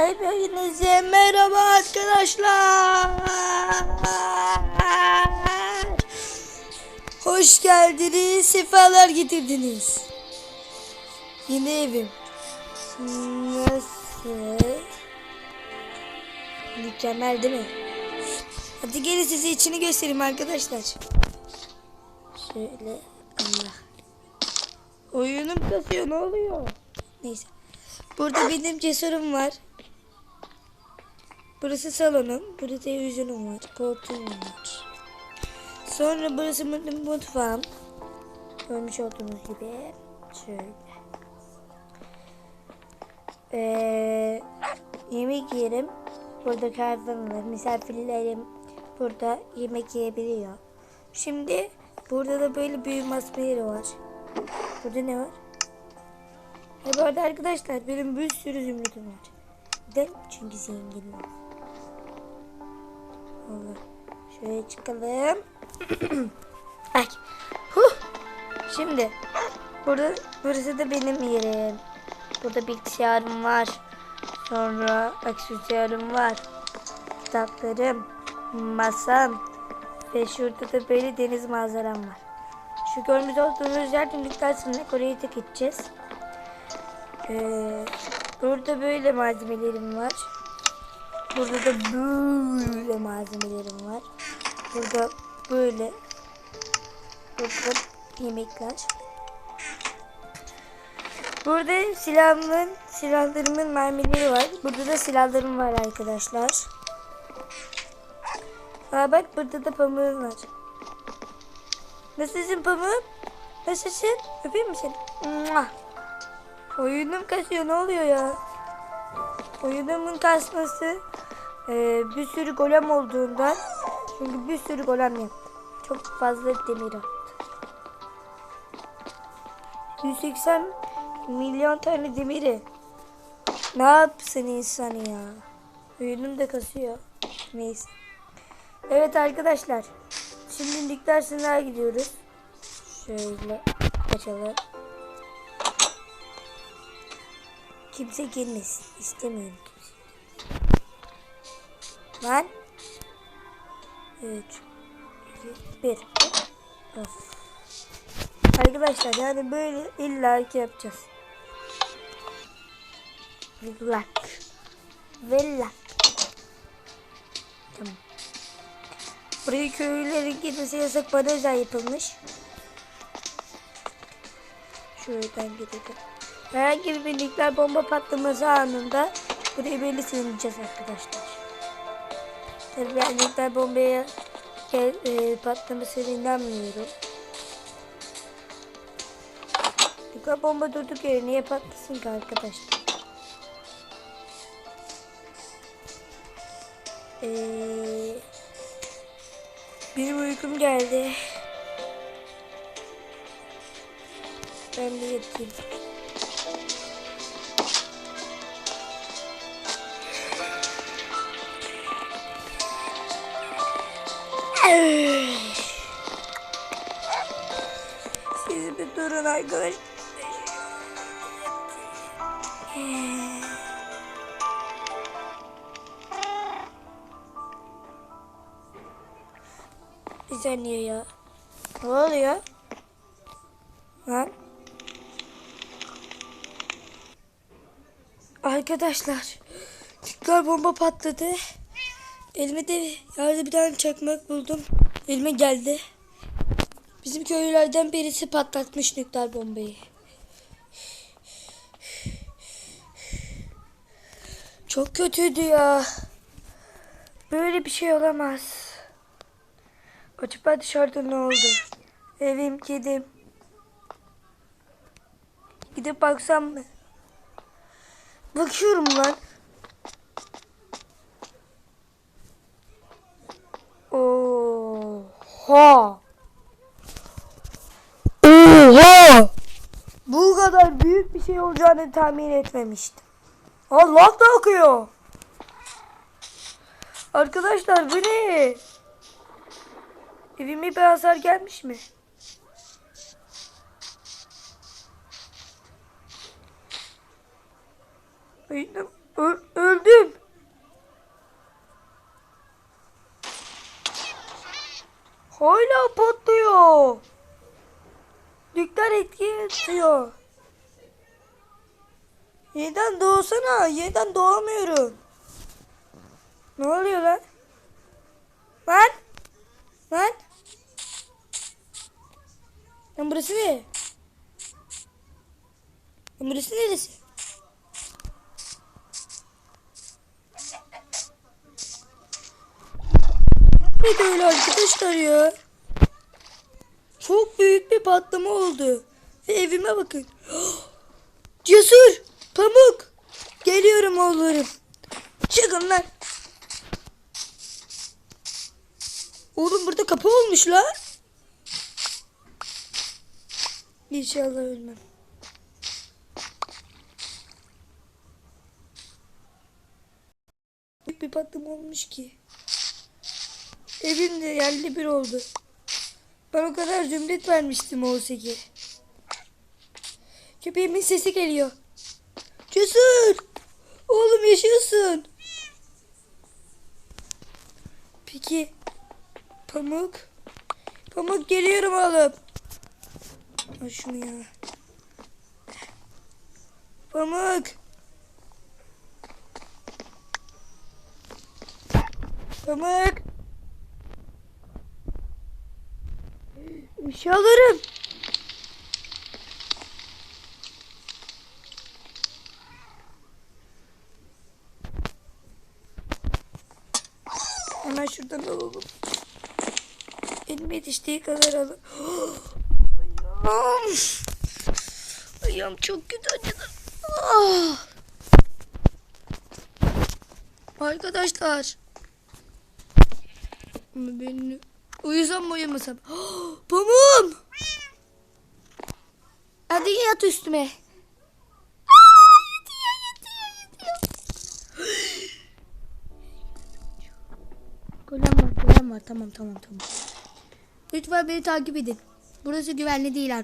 Hepinize merhaba arkadaşlar. Hoş geldiniz, sefalar getirdiniz. Yeni evim. Nasıl? Mükemmel değil mi? Hadi gelin size içini göstereyim arkadaşlar. Şöyle Allah. Oyunum kasıyor ne oluyor? Neyse. Burada benim cesurum var. Burası salonum. Burada televizyonum var. Koltuğum var. Sonra burası mutfağım. Görmüş olduğunuz gibi. Şöyle. Ee, yemek yerim. Burada kahvem var. Misafirlerim burada yemek yiyebiliyor. Şimdi burada da böyle büyük masma yeri var. Burada ne var? E bu arada arkadaşlar benim bir sürü zümrütüm var. Neden? Çünkü zenginim. Allah. Şöyle çıkalım. Ay. Huh. Şimdi burada burası da benim yerim. Burada bilgisayarım var. Sonra aksesuarım var. Kitaplarım, masam ve şurada da böyle deniz manzaram var. Şu görmüş olduğunuz yer döndükten sonra oraya da gideceğiz. Ee, burada böyle malzemelerim var. Burada da böyle malzemelerim var. Burada böyle burada yemekler. Burada silahımın, silahlarımın mermileri var. Burada da silahlarım var arkadaşlar. Aa bak burada da pamuğum var. Nasılsın pamuğum? Nasılsın? Öpeyim mi seni? Oyunum kasıyor ne oluyor ya? Oyunumun kasması e, bir sürü golem olduğundan çünkü bir sürü golem yaptım. Çok fazla demir attı. 180 milyon tane demiri. Ne yapsın insan ya? Oyunum da kasıyor. Neyse. Evet arkadaşlar. Şimdi lig dersine gidiyoruz. Şöyle açalım. Kimse gelmesin. İstemiyorum kimse. Lan. 3 2 1 Of. Arkadaşlar yani böyle illa ki yapacağız. Villak. Villak. Tamam. Buraya köylülerin girmesi yasak bana özel yapılmış. Şuradan gidelim. Herhangi bir nükleer bomba patlaması anında burayı böyle silineceğiz arkadaşlar. Tabii ben nükleer bombaya gel, e, patlamasına inanmıyorum. Nükleer bomba durduk yere niye patlasın ki arkadaşlar? Ee, benim uykum geldi. Ben bir yatayım. Siz bir durun arkadaş. Bir saniye ya. Ne oluyor? Lan. Arkadaşlar. Nükleer bomba patladı. Elime de yerde bir tane çakmak buldum. Elime geldi. Bizim köylülerden birisi patlatmış nükleer bombayı. Çok kötüydü ya. Böyle bir şey olamaz. Acaba dışarıda ne oldu? Evim, kedim. Gidip baksam mı? Bakıyorum lan. Oha. Bu kadar büyük bir şey olacağını tahmin etmemiştim. Allah da akıyor. Arkadaşlar bu ne? Evime bir hasar gelmiş mi? Oyunum, Ö- öldüm. Hala patlıyor. Nükleer etki yaratıyor. Yeniden doğsana. Yeniden doğamıyorum. Ne oluyor lan? Lan? Lan? Lan burası ne? Lan burası neresi? Ne böyle arkadaşlar ya? Çok büyük bir patlama oldu. Ve evime bakın. Cesur! Pamuk! Geliyorum oğullarım. Çıkın lan. Oğlum burada kapı olmuş lan. İnşallah ölmem. Bir patlama olmuş ki. Evim de yerli bir oldu. Ben o kadar zümrüt vermiştim o ki. Köpeğimin sesi geliyor. Cesur! Oğlum yaşıyorsun. Peki Pamuk? Pamuk geliyorum oğlum. Al şunu ya. Pamuk. Pamuk. Bir şey alırım. Hemen şuradan alalım. Elime yetiştiği kadar alın. Ayağım. Ayağım çok kötü acıdı. Ah. Arkadaşlar. Ama beni uyusam mı uyumasam? Pamuğum. Hadi yat üstüme. Var. Tamam, tamam, tamam. Lütfen beni takip edin. Burası güvenli değil artık.